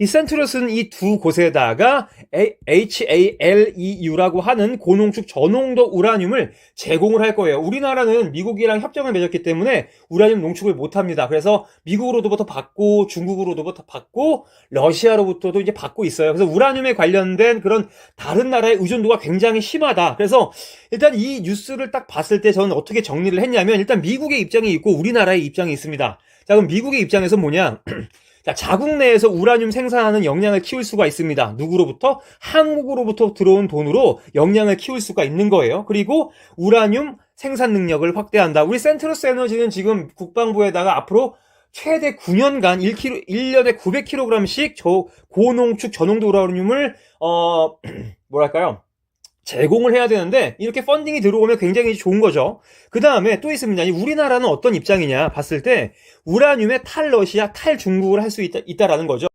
이 센트러스는 이 두 곳에다가 HALEU라고 하는 고농축 저농도 우라늄을 제공을 할 거예요. 우리나라는 미국이랑 협정을 맺었기 때문에 우라늄 농축을 못 합니다. 그래서 미국으로부터 받고 중국으로부터 받고 러시아로부터도 이제 받고 있어요. 그래서 우라늄에 관련된 그런 다른 나라의 의존도가 굉장히 심하다. 그래서 일단 이 뉴스를 딱 봤을 때 저는 어떻게 정리를 했냐면 일단 미국의 입장이 있고 우리나라의 입장이 있습니다. 자, 그럼 미국의 입장에서 뭐냐? 자, 자국 내에서 우라늄 생산하는 역량을 키울 수가 있습니다. 누구로부터? 한국으로부터 들어온 돈으로 역량을 키울 수가 있는 거예요. 그리고 우라늄 생산 능력을 확대한다. 우리 센트러스 에너지는 지금 국방부에다가 앞으로 최대 9년간 1kg, 1년에 900kg씩 저 고농축 저농도 우라늄을 어 뭐랄까요? 제공을 해야 되는데 이렇게 펀딩이 들어오면 굉장히 좋은 거죠. 그 다음에 또 있습니다. 이 우리나라는 어떤 입장이냐 봤을 때 우라늄의 탈 러시아, 탈 중국을 할 수 있다, 있다라는 거죠.